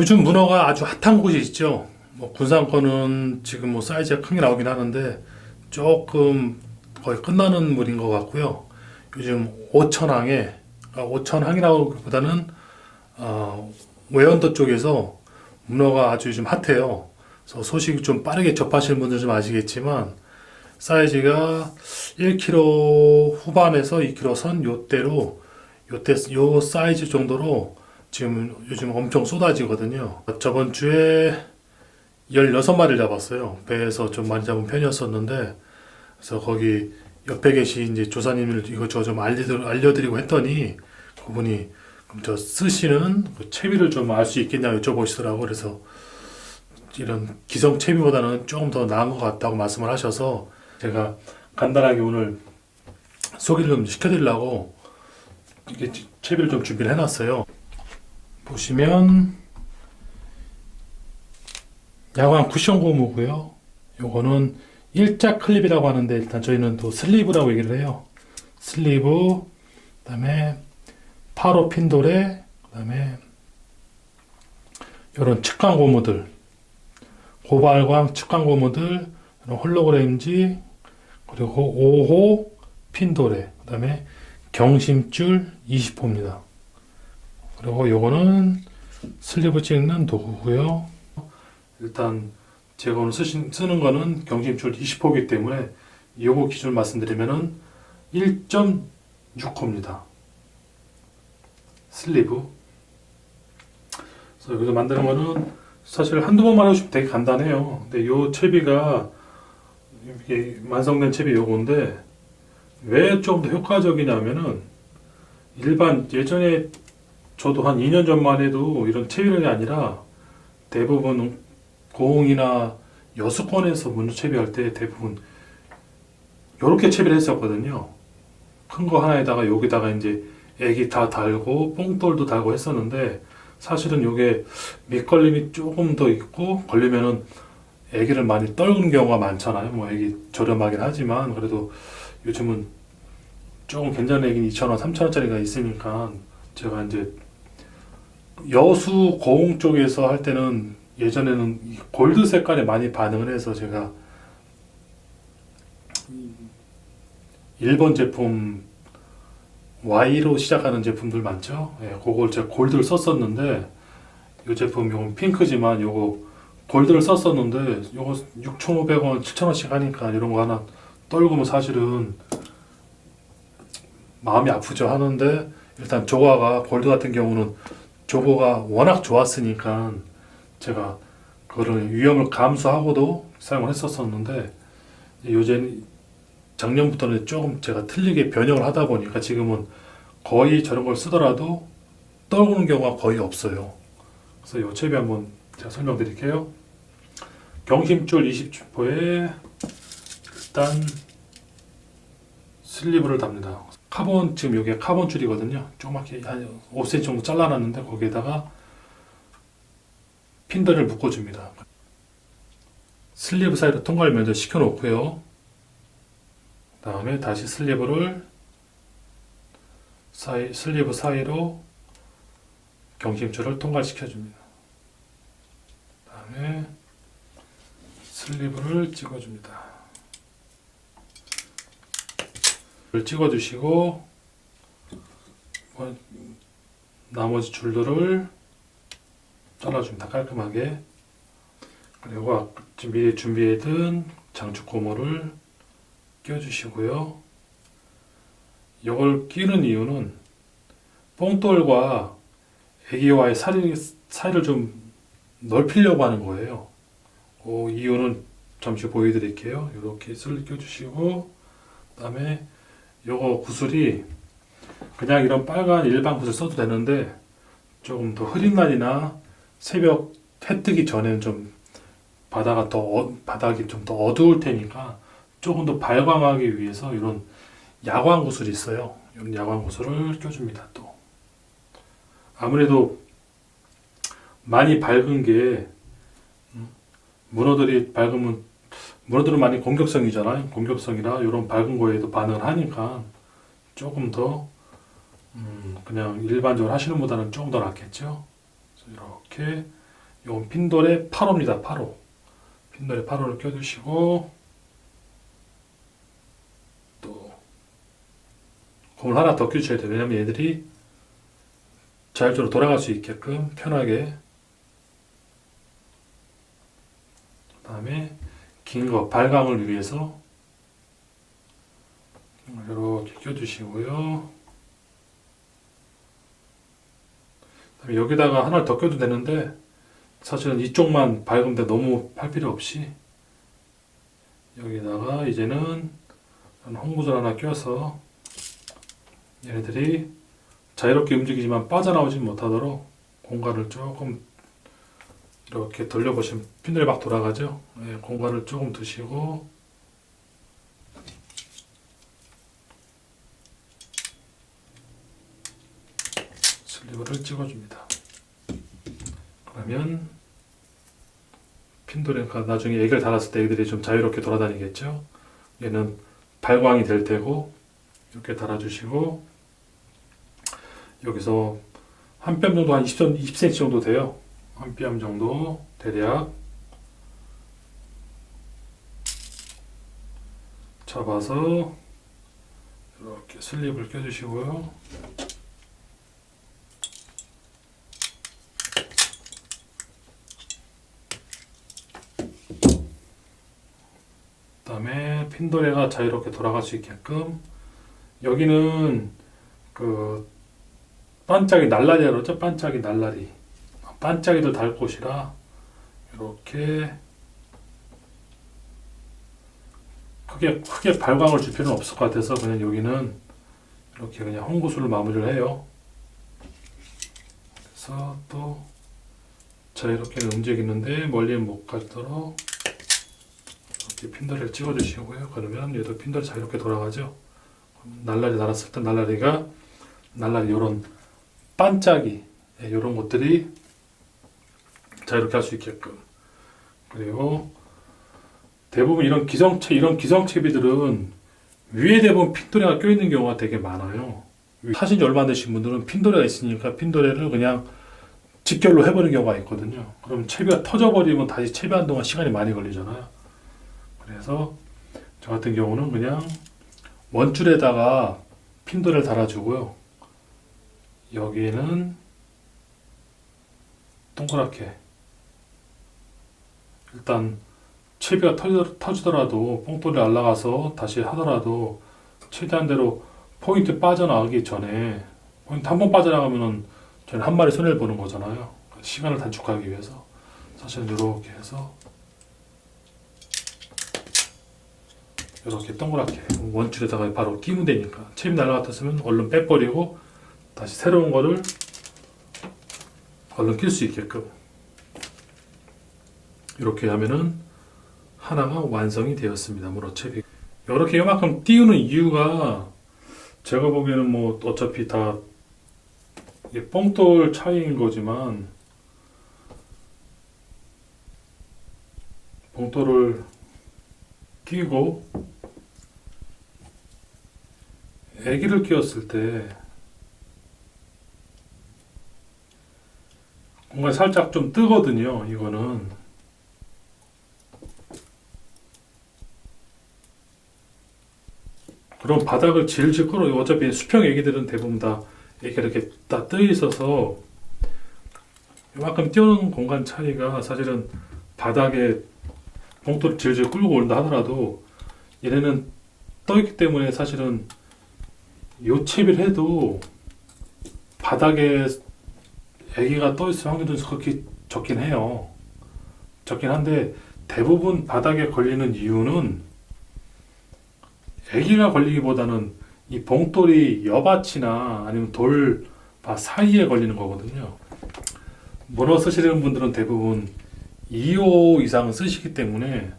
요즘 문어가 아주 핫한 곳이 있죠. 뭐 군산 거는 지금 뭐 사이즈가 큰게 나오긴 하는데 조금 거의 끝나는 물인 것 같고요. 요즘 오천항에 아, 오천항이라고 보다는 어, 외연도 쪽에서 문어가 아주 요즘 핫해요. 그래서 소식 좀 빠르게 접하시는 분들 좀 아시겠지만 사이즈가 1kg 후반에서 2kg 선 요대로 요때 요 사이즈 정도로 지금 요즘 엄청 쏟아지거든요. 저번 주에 16마리를 잡았어요. 배에서 좀 많이 잡은 편이었었는데, 그래서 거기 옆에 계신 이제 조사님을 이것저것 좀 알려드리고, 알려드리고 했더니, 그분이 그럼 저 쓰시는 그 채비를 좀 알 수 있겠냐 여쭤보시더라고. 그래서 이런 기성 채비보다는 조금 더 나은 것 같다고 말씀을 하셔서 제가 간단하게 오늘 소개를 좀 시켜드리려고 이게 채비를 좀 준비를 해놨어요. 보시면 야광 쿠션 고무고요. 요거는 일자 클립이라고 하는데 일단 저희는 또 슬리브라고 얘기를 해요. 슬리브, 그다음에 파로 핀돌에 그다음에 이런 측광 고무들, 고발광 측광 고무들, 이런 홀로그램지 그리고 5호 핀돌에 그다음에 경심줄 20호입니다. 그리고 요거는 슬리브 찍는 도구고요. 일단 제가 오늘 쓰신, 쓰는 거는 경심줄 20호이기 때문에 요거 기준 말씀드리면은 1.6호입니다. 슬리브. 그래서 여기서 만드는 거는 사실 한두 번만 해주시면 되게 간단해요. 근데 요 채비가 이게 완성된 채비 요건데 왜 좀 더 효과적이냐면은 일반 예전에 저도 한 2년 전만 해도 이런 채비력이 아니라 대부분 고흥이나 여수권에서 문조 채비할 때 대부분 이렇게 채비를 했었거든요. 큰 거 하나에다가 여기다가 이제 애기 다 달고 뽕돌도 달고 했었는데 사실은 이게 밑걸림이 조금 더 있고 걸리면은 애기를 많이 떨구는 경우가 많잖아요. 뭐 애기 저렴하긴 하지만 그래도 요즘은 조금 괜찮은 애기는 2,000원, 3,000원짜리가 있으니까 제가 이제 여수 고흥 쪽에서 할 때는 예전에는 이 골드 색깔에 많이 반응을 해서 제가 일본 제품 Y로 시작하는 제품들 많죠. 예, 그걸 제가 골드를 썼었는데 이 제품 요건 핑크지만 요거 골드를 썼었는데 요거 6,500원, 7,000원씩 하니까 이런 거 하나 떨구면 사실은 마음이 아프죠 하는데 일단 조과가 골드 같은 경우는 조거가 워낙 좋았으니까 제가 그거를 위험을 감수하고도 사용을 했었었는데 요즘 작년부터는 조금 제가 틀리게 변형을 하다 보니까 지금은 거의 저런 걸 쓰더라도 떨구는 경우가 거의 없어요. 그래서 이 채비 한번 제가 설명드릴게요. 경심줄 20주포에 일단 슬리브를 답니다. 카본 지금 이게 카본 줄이거든요. 조그맣게 한 5cm 정도 잘라놨는데 거기에다가 핀들을 묶어줍니다. 슬리브 사이로 통과를 먼저 시켜놓고요. 다음에 다시 슬리브를 사이 슬리브 사이로 경심줄을 통과시켜줍니다. 다음에 슬리브를 찍어줍니다. 를 찍어주시고 뭐, 나머지 줄들을 잘라줍니다. 깔끔하게 그리고 미리 준비해둔 장축 고무를 끼워주시고요. 이걸 끼는 이유는 뽕돌과 애기와의 사이, 사이를 좀 넓히려고 하는 거예요. 그 이유는 잠시 보여드릴게요. 이렇게 슬 껴주시고 그 다음에 요거 구슬이 그냥 이런 빨간 일반 구슬 써도 되는데 조금 더 흐린 날이나 새벽 해 뜨기 전에는 좀 바다가 더 어, 바닥이 좀 더 어두울 테니까 조금 더 발광하기 위해서 이런 야광 구슬이 있어요. 이런 야광 구슬을 껴줍니다. 또 아무래도 많이 밝은 게 음, 문어들이 밝으면 문어들은 많이 공격성이잖아요. 공격성이라 이런 밝은 거에도 반응을 하니까 조금 더 음, 그냥 일반적으로 하시는 보다는 조금 더 낫겠죠. 이렇게 이건 핀돌의 8호입니다. 8호. 핀돌의 8호를 껴주시고 또 고물 하나 더 껴주셔야 돼요. 왜냐면 얘들이 자율적으로 돌아갈 수 있게끔 편하게 그 다음에 긴 거 발광을 위해서 이렇게 껴주시고요. 여기다가 하나를 더 껴도 되는데 사실은 이쪽만 밝은데 너무 팔 필요 없이 여기다가 이제는 홍구슬 하나 껴서 얘네들이 자유롭게 움직이지만 빠져나오지 못하도록 공간을 조금 이렇게 돌려보시면 핀들이 막 돌아가죠. 예, 공간을 조금 두시고 슬리브를 찍어줍니다. 그러면 핀도레가 나중에 애기를 달았을 때 애들이 좀 자유롭게 돌아다니겠죠. 얘는 발광이 될 테고 이렇게 달아주시고 여기서 한 뼘 정도 한 20, 20cm 정도 돼요. 한뼘 정도 대략 잡아서 이렇게 슬립을 껴주시고요. 그다음에 핀도레가 자유롭게 돌아갈 수 있게끔 여기는 그 반짝이 날라리 그러죠 반짝이 날라리 반짝이도 달 곳이라 이렇게 크게 크게 발광을 줄 필요는 없을 것 같아서 그냥 여기는 이렇게 그냥 홍구슬로 마무리를 해요. 그래서 또 자유롭게 움직이는데 멀리는 못 가도록 이렇게 핀들을 찍어주시고요. 그러면 얘도 핀들 자유롭게 돌아가죠. 날라리 날았을 때 날라리가 날라리 이런 반짝이 이런 것들이 자유롭게 할 수 있게끔 그리고 대부분 이런 기성체 이런 기성체비들은 위에 대부분 핀도레가 껴있는 경우가 되게 많아요. 타신 지 얼마 안 되신 분들은 핀도레가 있으니까 핀도레를 그냥 직결로 해버리는 경우가 있거든요. 그럼 채비가 터져버리면 다시 채비하는 동안 시간이 많이 걸리잖아요. 그래서 저 같은 경우는 그냥 원줄에다가 핀도레를 달아주고요. 여기는 동그랗게 일단 채비가 터지, 터지더라도 뽕돌이 날아가서 다시 하더라도 최대한대로 포인트 빠져나가기 전에 포인트 한 번 빠져나가면은 저는 한 마리 손해를 보는 거잖아요. 시간을 단축하기 위해서. 사실은 이렇게 해서 이렇게 동그랗게 원줄에다가 바로 끼면 되니까. 채비 날아갔으면 얼른 빼버리고 다시 새로운 거를 얼른 낄 수 있게끔 이렇게 하면은 하나가 완성이 되었습니다. 물어채비 이렇게 이만큼 띄우는 이유가 제가 보기에는 뭐 어차피 다 뽕돌 차이인 거지만 봉돌을 끼고 애기를 끼웠을 때 뭔가 살짝 좀 뜨거든요. 이거는 그럼 바닥을 질질 끌어 어차피 수평 애기들은 대부분 다 이렇게 이렇게 다 뜨여 있어서 이만큼 띄우는 공간 차이가 사실은 바닥에 봉돌을 질질 끌고 온다 하더라도 얘네는 떠 있기 때문에 사실은 요 채비를 해도 바닥에 애기가 떠 있을 확률은 그렇게 적긴 해요. 적긴 한데 대부분 바닥에 걸리는 이유는 애기가 걸리기보다는 이 봉돌이 여밭이나 아니면 돌밭 사이에 걸리는 거거든요. 문어 쓰시는 분들은 대부분 2호 이상 쓰시기 때문에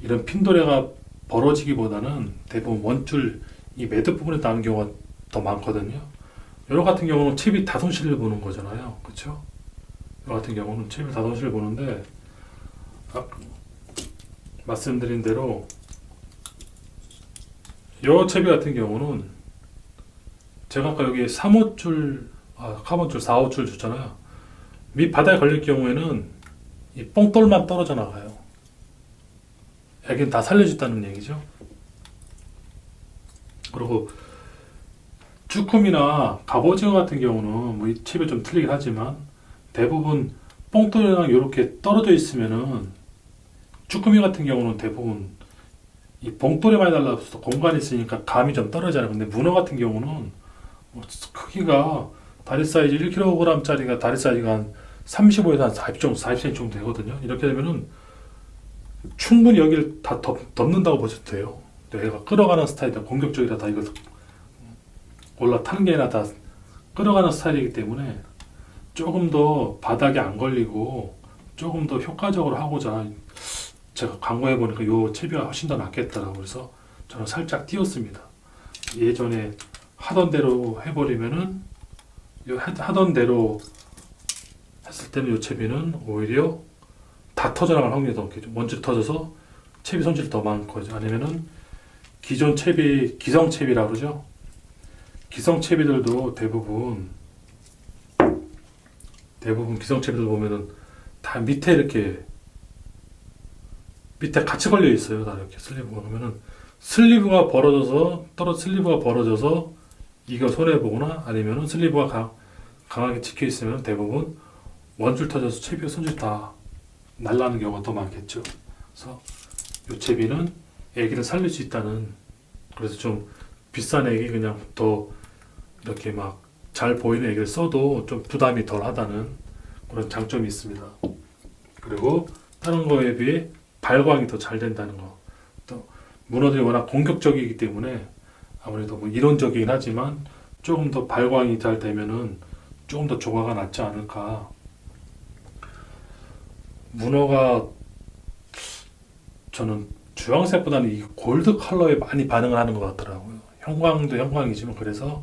이런 핀도레가 벌어지기보다는 대부분 원줄 이 매듭 부분에 나는 경우가 더 많거든요. 요런 같은 경우는 채비 다손실을 보는 거잖아요. 그렇죠? 요 같은 경우는 채비 다손실을 보는데 아, 말씀드린 대로 요 채비 같은 경우는 제가 아까 여기 3호줄 아, 카본줄 4호줄 줬잖아요. 밑 바닥에 걸릴 경우에는 이 뽕돌만 떨어져 나가요. 애기는 다 살려줬다는 얘기죠. 그리고 쭈꾸미나 갑오징어 같은 경우는 뭐이 칩이 좀 틀리긴 하지만 대부분 뽕돌이랑 이렇게 떨어져 있으면은 쭈꾸미 같은 경우는 대부분 이 봉돌이만 달라서 공간이 있으니까 감이 좀 떨어지잖아요. 근데 문어 같은 경우는 뭐 크기가 다리 사이즈 1kg짜리가 다리 사이즈가 한 35에서 한 40 정도, 40cm 정도 되거든요. 이렇게 되면은 충분히 여기를 다 덮, 덮는다고 보셔도 돼요. 얘가 끌어가는 스타일이다. 공격적이다. 다 이거 올라타는 게 아니라 다 끌어가는 스타일이기 때문에 조금 더 바닥에 안 걸리고 조금 더 효과적으로 하고자 제가 광고해 보니까 요 채비가 훨씬 더 낫겠다라고 그래서 저는 살짝 띄웠습니다. 예전에 하던 대로 해버리면은 요 하- 하던 대로 했을 때는 요 채비는 오히려 다 터져나갈 확률이 더 높겠죠. 먼저 터져서 채비 손질이 더 많고 아니면은 기존 채비 기성 채비라 그러죠. 기성 채비들도 대부분 대부분 기성 채비들 보면은 다 밑에 이렇게 밑에 같이 걸려 있어요. 다 이렇게 슬리브가 그러면은 슬리브가 벌어져서 떨어 슬리브가 벌어져서 이거 손해 보거나 아니면은 슬리브가 강, 강하게 찍혀 있으면 대부분 원줄 터져서 채비 손질 다 날라는 경우가 더 많겠죠. 그래서 이 채비는 애기를 살릴 수 있다는 그래서 좀 비싼 애기 그냥 더 이렇게 막 잘 보이는 애기를 써도 좀 부담이 덜 하다는 그런 장점이 있습니다. 그리고 다른 거에 비해 발광이 더 잘 된다는 거. 또 문어들이 워낙 공격적이기 때문에 아무래도 뭐 이론적이긴 하지만 조금 더 발광이 잘 되면은 조금 더 조과가 낫지 않을까. 문어가 저는 주황색보다는 이 골드 컬러에 많이 반응을 하는 것 같더라고요. 형광도 형광이지만 그래서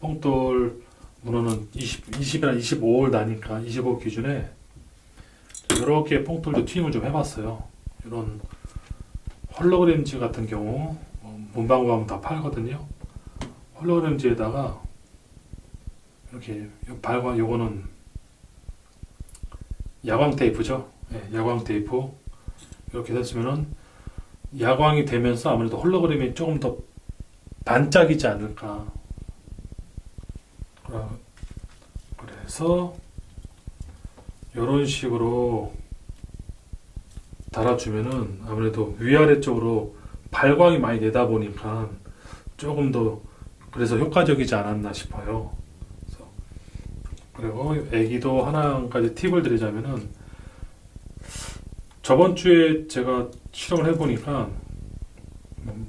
뽕돌 문어는 20, 20이나 25월 나니까 25 기준에 이렇게 뽕돌도 튜닝을 좀 해봤어요. 이런 홀로그램지 같은 경우 뭐 문방구 가면 다 팔거든요. 홀로그램지에다가 이렇게 요 발광 요거는 야광 테이프죠. 예, 야광 테이프 이렇게 됐으면은 야광이 되면서 아무래도 홀로그램이 조금 더 반짝이지 않을까. 그래서 이런 식으로 달아주면은 아무래도 위아래 쪽으로 발광이 많이 되다 보니까 조금 더 그래서 효과적이지 않았나 싶어요. 그리고 애기도 하나까지 팁을 드리자면은 저번 주에 제가 실험을 해보니까 음,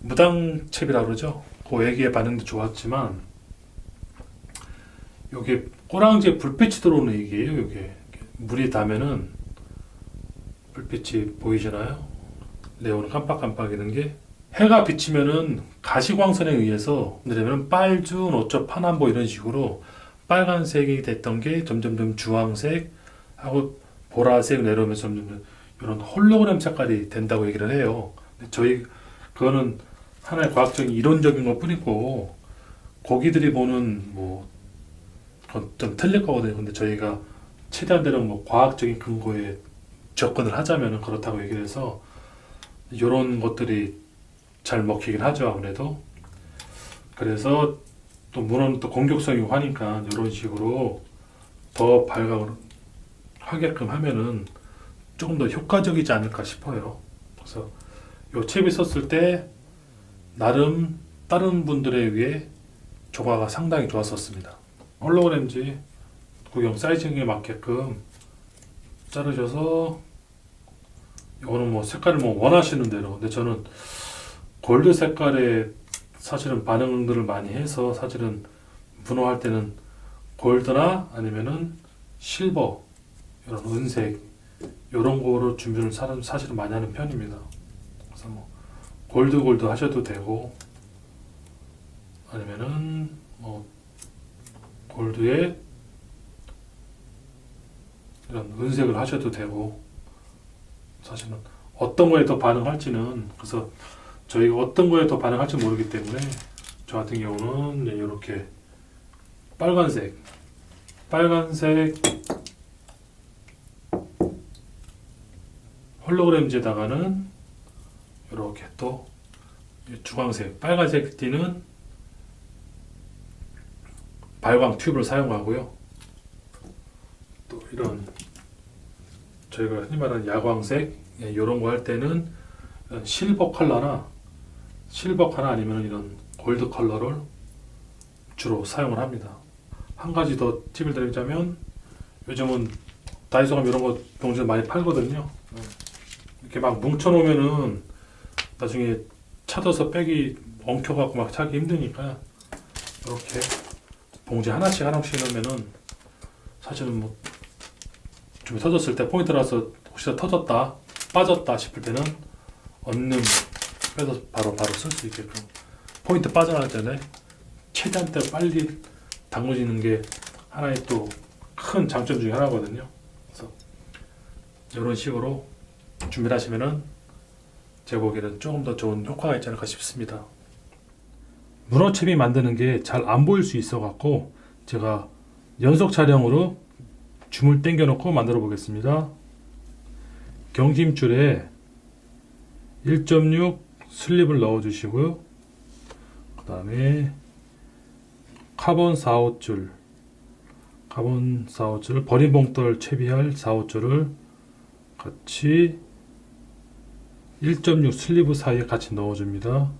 무당채비라 그러죠. 그 애기의 반응도 좋았지만 요게 꼬랑지에 불빛이 들어오는 얘기예요. 요게 물이 닿으면은 불빛이 보이시나요? 레오는 깜빡깜빡이는 게 해가 비치면은 가시광선에 의해서 내려면 빨주, 노초, 파남보 이런 식으로 빨간색이 됐던 게 점점점 주황색 하고 보라색 내려오면서 점점 이런 홀로그램 색깔이 된다고 얘기를 해요. 저희 그거는 하나의 과학적인 이론적인 것 뿐이고 고기들이 보는 뭐 좀 틀릴 거거든요. 근데 저희가 최대한 대로 뭐 과학적인 근거에 접근을 하자면은 그렇다고 얘기를 해서 이런 것들이 잘 먹히긴 하죠 아무래도. 그래서 또 문어는 또 공격성이 하니까 이런 식으로 더 발광을 하게끔 하면은 조금 더 효과적이지 않을까 싶어요. 그래서 요 칩이 썼을 때 나름 다른 분들에 의해 조과가 상당히 좋았었습니다. 홀로그램지 구경 사이즈에 맞게끔 자르셔서 이거는 뭐 색깔을 뭐 원하시는 대로 근데 저는 골드 색깔에 사실은 반응들을 많이 해서 사실은 분호할 때는 골드나 아니면은 실버 이런 은색 이런 거로 준비를 사- 사실은 많이 하는 편입니다. 그래서 뭐 골드 골드 하셔도 되고 아니면은 뭐 골드에 이런 은색을 하셔도 되고 사실은 어떤 거에 더 반응할지는 그래서 저희가 어떤 거에 더 반응할지 모르기 때문에 저 같은 경우는 이렇게 빨간색 빨간색 홀로그램지에다가는 이렇게 또 주광색, 빨간색 띠는 발광 튜브를 사용하고요. 또 이런 저희가 흔히 말하는 야광색 이런 거 할 때는 이런 실버 컬러나 실버 컬러 아니면 이런 골드 컬러를 주로 사용을 합니다. 한 가지 더 팁을 드리자면 요즘은 다이소 가면 이런 거 병지에 많이 팔거든요. 이렇게 막 뭉쳐놓으면은 나중에 찾아서 빼기 엉켜갖고 막 차기 힘드니까 이렇게 봉지 하나씩 하나씩 넣으면은 사실은 뭐 좀 터졌을 때 포인트라서 혹시나 터졌다 빠졌다 싶을 때는 얼른 빼서 바로 바로 쓸 수 있게끔 포인트 빠져나갈 때는 최대한 때 빨리 담궈지는 게 하나의 또 큰 장점 중에 하나거든요. 그래서 이런 식으로 준비를 하시면은 제 보기에는 조금 더 좋은 효과가 있지 않을까 싶습니다. 문어채비 만드는 게 잘 안 보일 수 있어 갖고 제가 연속 촬영으로 줌을 당겨 놓고 만들어 보겠습니다. 경심줄에 1.6 슬립을 넣어 주시고요. 그 다음에 카본 4, 5줄 카본 4, 5줄 버린 봉돌 채비할 4, 5줄을 같이 1.6 슬리브 사이에 같이 넣어줍니다.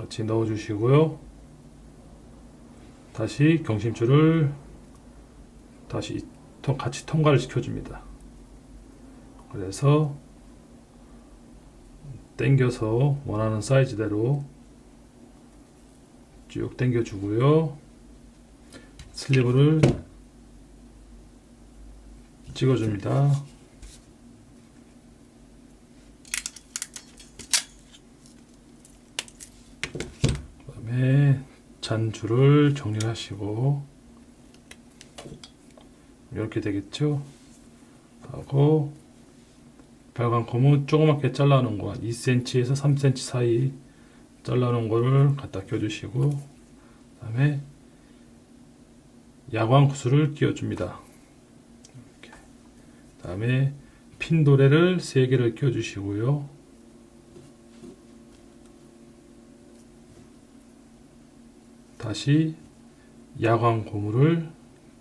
같이 넣어 주시고요. 다시 경심줄을 다시 통- 같이 통과를 시켜 줍니다. 그래서 당겨서 원하는 사이즈대로 쭉 당겨 주고요. 슬리브를 찍어 줍니다. 그다음에 잔줄을 정리하시고 이렇게 되겠죠? 하고 빨간 콤은 조그맣게 잘라 놓은 거 2cm에서 3cm 사이 잘라 놓은 거를 갖다 껴주시고 그 다음에 야광 구슬을 끼워줍니다. 이렇게. 그다음에 핀 도래를 3개를 끼워주시고요. 다시 야광 고무를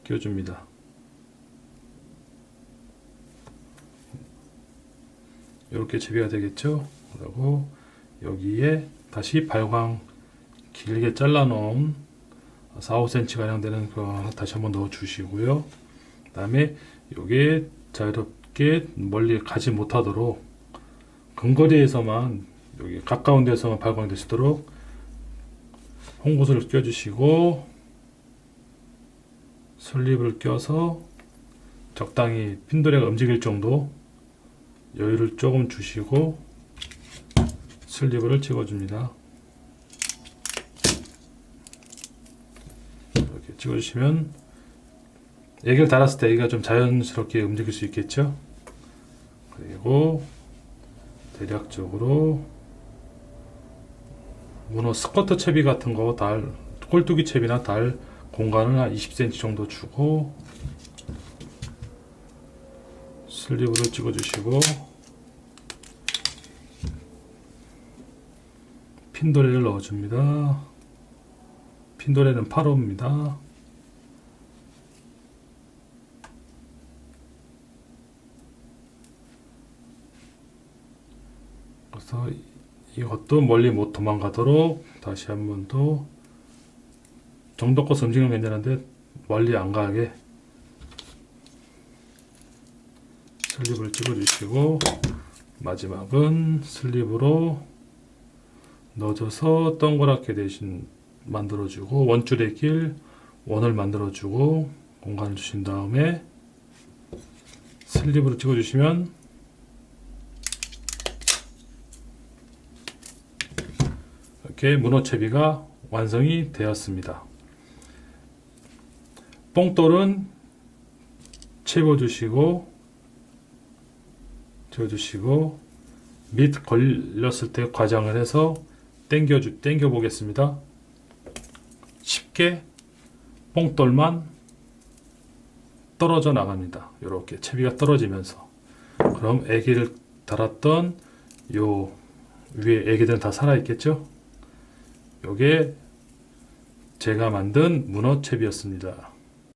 끼워줍니다. 이렇게 재배가 되겠죠. 그리고 여기에 다시 발광 길게 잘라놓은 4, 5cm 가량 되는 거 하나 다시 한번 넣어 주시고요. 그 다음에 요게 자유롭게 멀리 가지 못하도록 근거리에서만 여기 가까운 데서만 발광될 수 있도록 홍구슬을 껴 주시고 슬립을 껴서 적당히 핀도레가 움직일 정도 여유를 조금 주시고 슬리브를 찍어줍니다. 이렇게 찍어주시면 애기를 달았을 때 애기가 좀 자연스럽게 움직일 수 있겠죠. 그리고 대략적으로 문어 스커트 채비 같은 거 달 꼴뚜기 채비나 달 공간을 한 20cm 정도 주고 슬리브를 찍어주시고 핀도레를 넣어줍니다. 핀도레는 8호입니다. 그래서 이것도 멀리 못 도망가도록 다시 한 번 더 정도껏 움직이면 괜찮은데 멀리 안 가게 슬립을 찍어주시고 마지막은 슬립으로 넣어줘서 동그랗게 대신 만들어주고 원줄의 길 원을 만들어주고 공간을 주신 다음에 슬립으로 찍어주시면 이렇게 문어채비가 완성이 되었습니다. 뽕돌은 채워주시고 채워주시고 밑 걸렸을 때 과장을 해서 땡겨주 땡겨 보겠습니다. 쉽게 뽕돌만 떨어져 나갑니다. 이렇게 채비가 떨어지면서 그럼 애기를 달았던 요 위에 애기들은 다 살아 있겠죠? 요게 제가 만든 문어채비였습니다.